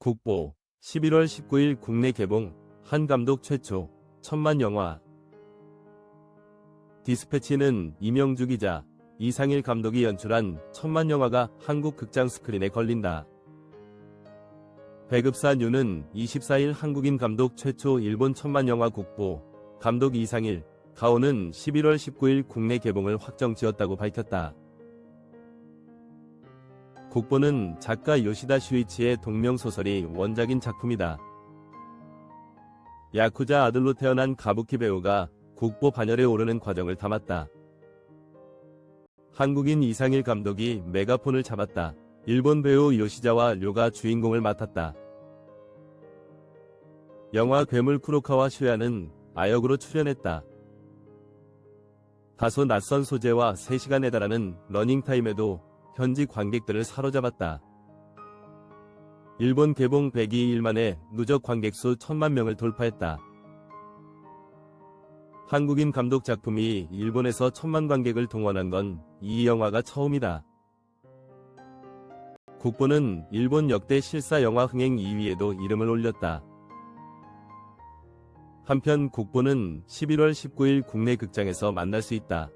국보 11월 19일 국내 개봉 한 감독 최초 천만 영화 디스패치는 이명주 기자 이상일 감독이 연출한 천만 영화가 한국 극장 스크린에 걸린다. 배급사 뉴는 24일 한국인 감독 최초 일본 천만 영화 국보 감독 이상일 가오는 11월 19일 국내 개봉을 확정 지었다고 밝혔다. 국보는 작가 요시다 슈이치의 동명소설이 원작인 작품이다. 야쿠자 아들로 태어난 가부키 배우가 국보 반열에 오르는 과정을 담았다. 한국인 이상일 감독이 메가폰을 잡았다. 일본 배우 요시자와 료가 주인공을 맡았다. 영화 괴물 쿠로카와 슈야는 아역으로 출연했다. 다소 낯선 소재와 3시간에 달하는 러닝타임에도 현지 관객들을 사로잡았다. 일본 개봉 102일 만에 누적 관객 수 1000만 명을 돌파했다. 한국인 감독 작품이 일본에서 천만 관객을 동원한 건 이 영화가 처음이다. 국보는 일본 역대 실사 영화 흥행 2위에도 이름을 올렸다. 한편 국보는 11월 19일 국내 극장에서 만날 수 있다.